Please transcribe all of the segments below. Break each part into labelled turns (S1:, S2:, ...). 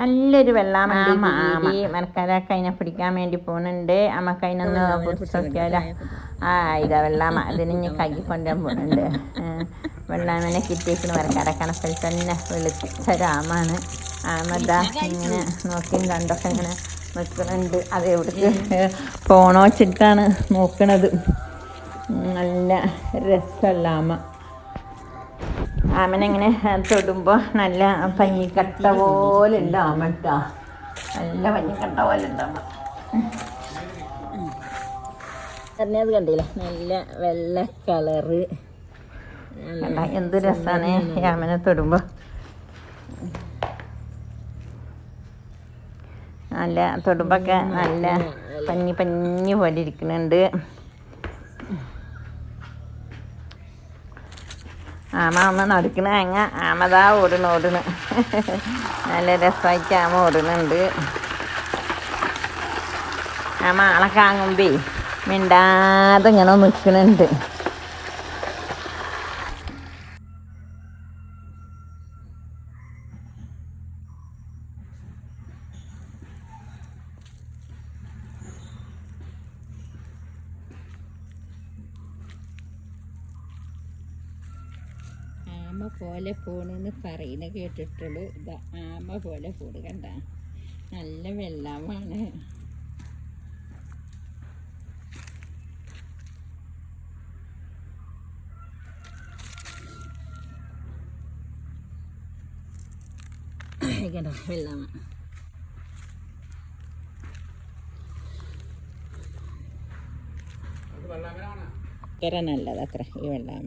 S1: നല്ലൊരു വെള്ളാമണ്ടി മരക്കാരൊക്കെ അതിനെ പിടിക്കാൻ വേണ്ടി പോകുന്നുണ്ട് നമുക്ക് അതിനൊന്ന് പിടിച്ചോക്കിയാലോ ആ ഇതാ വെള്ളാമ. അതിന് ഇനി കൈ കൊണ്ടുവരാൻ പോകുന്നുണ്ട് വെള്ളാമനെ കിട്ടിയേക്കുന്ന മരക്കാരക്കണ സ്ഥലത്ത് തന്നെ വെളുത്ത രാമാണ് ആമതാ ഇങ്ങനെ നോക്കിയും കണ്ടൊക്കെ ഇങ്ങനെ നിൽക്കുന്നുണ്ട് അത് എവിടേക്ക് പോണോ വെച്ചിട്ടാണ് നോക്കണത്. നല്ല രസമല്ല ആമ. ആമനെങ്ങനെ തൊടുമ്പോൾ നല്ല പഞ്ഞിക്കട്ട പോലെ ഉണ്ട് കേട്ടോ നല്ല പഞ്ഞിക്കട്ട പോലെ ഉണ്ട് ആമ
S2: പറഞ്ഞത് കണ്ടില്ല? നല്ല വെള്ള കളറ്.
S1: എന്ത് രസമാണ് യാമനെ തൊടുമ്പോൾ നല്ല തൊടുമ്പൊക്കെ നല്ല പഞ്ഞി പഞ്ഞി പോലെ ഇരിക്കുന്നുണ്ട്. ആമ ഒന്ന് നടുക്കണ അങ്ങ ആമതാ ഓടുന്നു ഓടുന്നു നല്ല രസമായിട്ട് ആമ ഓടുന്നുണ്ട് ആമ ആളെ കാങ്ങുമ്പേ മിണ്ടാതെ ഇങ്ങനെ നിൽക്കുന്നുണ്ട്
S2: പോലെ പോണെന്ന് പറയുന്ന കേട്ടിട്ടുള്ളൂ. ഇതാ ആമ പോലെ പോണ് കണ്ട. നല്ല വെള്ളമാണ്. കണ്ട വെള്ളമ നല്ലത് അത്ര ഈ വെള്ളാമ.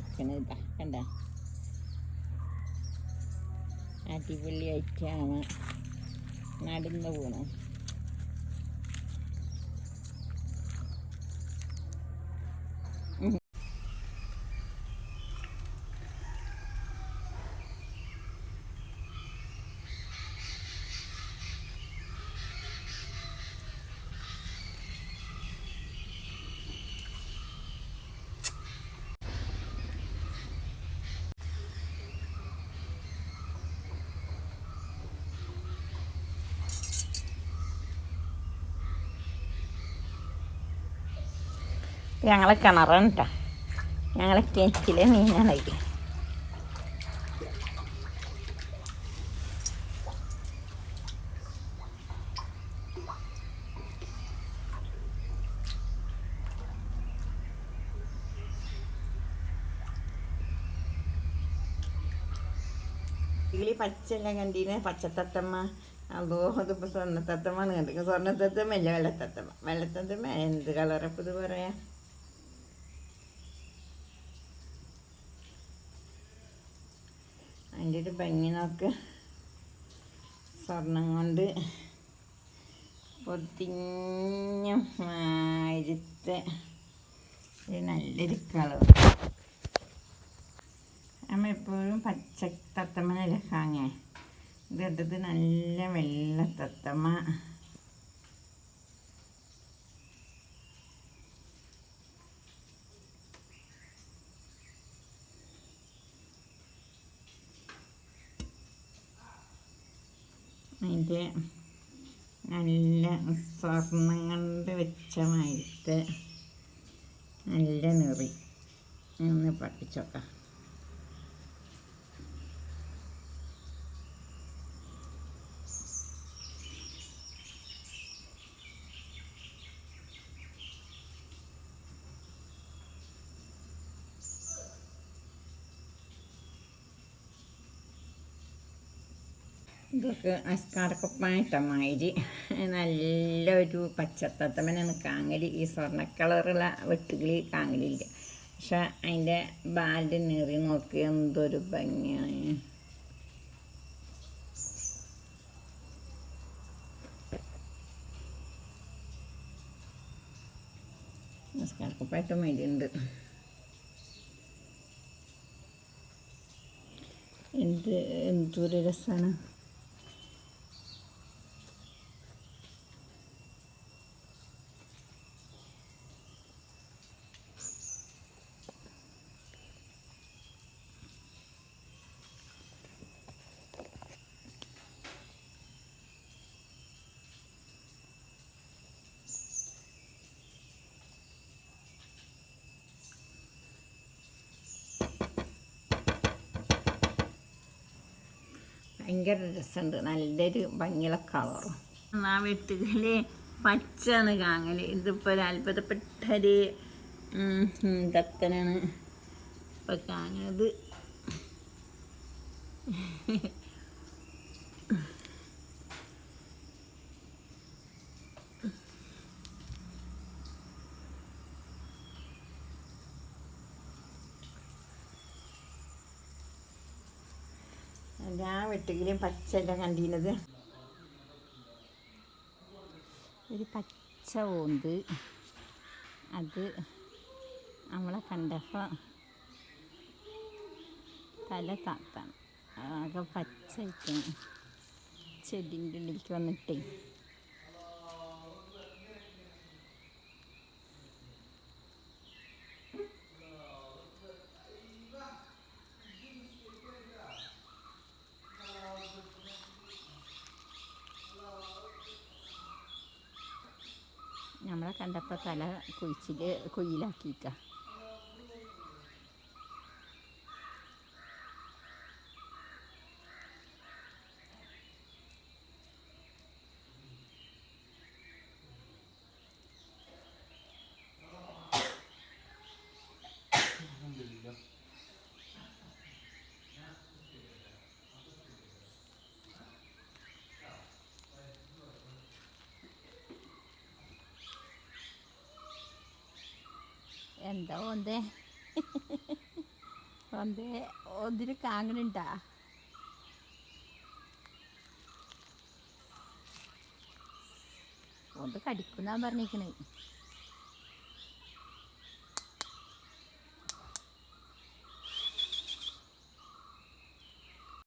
S2: നടക്കണതാ കണ്ട? അടിപൊളി ആമ നടന്നു പോണു.
S1: ഞങ്ങളെ കിണറാണ് കേട്ടോ ഞങ്ങളെ കിണറ്റിലെ മീനാണ് ഇത്. ഇതിൽ പച്ചല്ല കണ്ടീനെ? പച്ചത്തത്തമ്മ അതോ ഇതിപ്പോൾ സ്വർണത്തത്തമ്മ കണ്ടിരിക്കും സ്വർണത്തത്തമ്മ അല്ല വെള്ളത്തത്തമ്മ. വെള്ളത്തത്തമ്മ എന്ത് കളറപ്പ് ഇത് പറയാ? ഒരു ഭംഗി നോക്ക് സ്വർണം കൊണ്ട് പൊതിഞ്ഞ ഒരു നല്ലൊരു കളർ അമ്മ എപ്പോഴും പച്ച തത്തമ്മ നിരക്കാങ്ങേ ഇതെടുത്തത് നല്ല വെള്ള തത്തമ്മ. അതിന്റെ നല്ല സ്വർണം കൊണ്ട് വെച്ച മാതിരത്തെ നല്ല നിറി. ഒന്ന് പഠിച്ചോക്കാം ഇതൊക്കെ അസ്കാരക്കുപ്പായിട്ടമാതിരി നല്ലൊരു പച്ചത്തത്തമ്മനാണ്. കാങ്ങലി ഈ സ്വർണ കളറുള്ള വെട്ടുകിളി കാങ്ങലില്ല പക്ഷെ അതിന്റെ ബാലിന്റെ നേറി നോക്കി എന്തൊരു ഭംഗിയാണ്. അസ്കാർക്കൊപ്പായിട്ട് മേടിയുണ്ട് എന്ത് എന്തൊരു രസമാണ് ഭയങ്കര രസമുണ്ട്. നല്ലൊരു ഭംഗിയുള്ള കളറും ആ വെട്ടുകിൽ പച്ചയാണ് കാങ്ങൽ. ഇതിപ്പോൾ ഒരു അത്ഭുതപ്പെട്ടൊരു തത്തനാണ് ഇപ്പം കാണുന്നത് എല്ലാ വെട്ടുകിലും പച്ചല്ല കണ്ടിരുന്നത് ഒരു പച്ച ഓന്ത്. അത് നമ്മളെ കണ്ടപ്പോൾ തല താത്താണ് ആകെ പച്ച ചെടിന്റെ ഉള്ളിലേക്ക് വന്നിട്ടേ നമ്മളെ കണ്ടപ്പോൾ തല കുഴിച്ചിൽ കുയിലാക്കിയിട്ട എന്താ ഒന്നേ ഒന്നേ ഒന്നിന് കാങ്ങണുണ്ടാ ഒന്ന് കടിക്കുന്നാൻ പറഞ്ഞിരിക്കണേ.